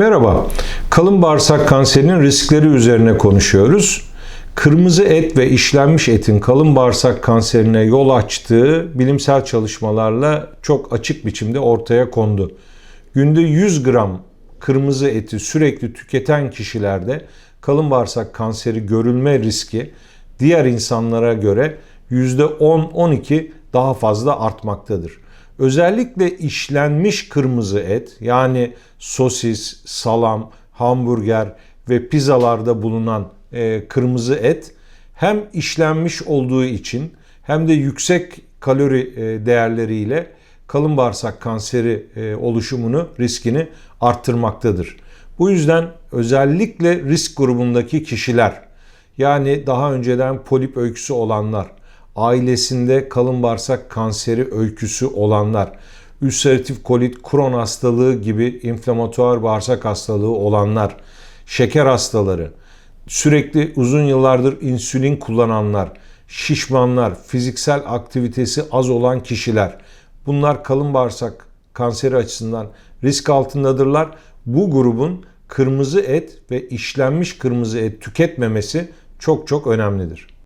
Merhaba. Kalın bağırsak kanserinin riskleri üzerine konuşuyoruz. Kırmızı et ve işlenmiş etin kalın bağırsak kanserine yol açtığı bilimsel çalışmalarla çok açık biçimde ortaya kondu. Günde 100 gram kırmızı eti sürekli tüketen kişilerde kalın bağırsak kanseri görülme riski diğer insanlara göre %10-12 daha fazla artmaktadır. Özellikle işlenmiş kırmızı et yani sosis, salam, hamburger ve pizzalarda bulunan e, kırmızı et hem işlenmiş olduğu için hem de yüksek kalori e, değerleriyle kalın bağırsak kanseri e, oluşumunu, riskini arttırmaktadır. Bu yüzden özellikle risk grubundaki kişiler yani daha önceden polip öyküsü olanlar, ailesinde kalın bağırsak kanseri öyküsü olanlar, ülseratif kolit, Crohn hastalığı gibi inflamatuar bağırsak hastalığı olanlar, şeker hastaları, sürekli uzun yıllardır insülin kullananlar, şişmanlar, fiziksel aktivitesi az olan kişiler. Bunlar kalın bağırsak kanseri açısından risk altındadırlar. Bu grubun kırmızı et ve işlenmiş kırmızı et tüketmemesi çok çok önemlidir.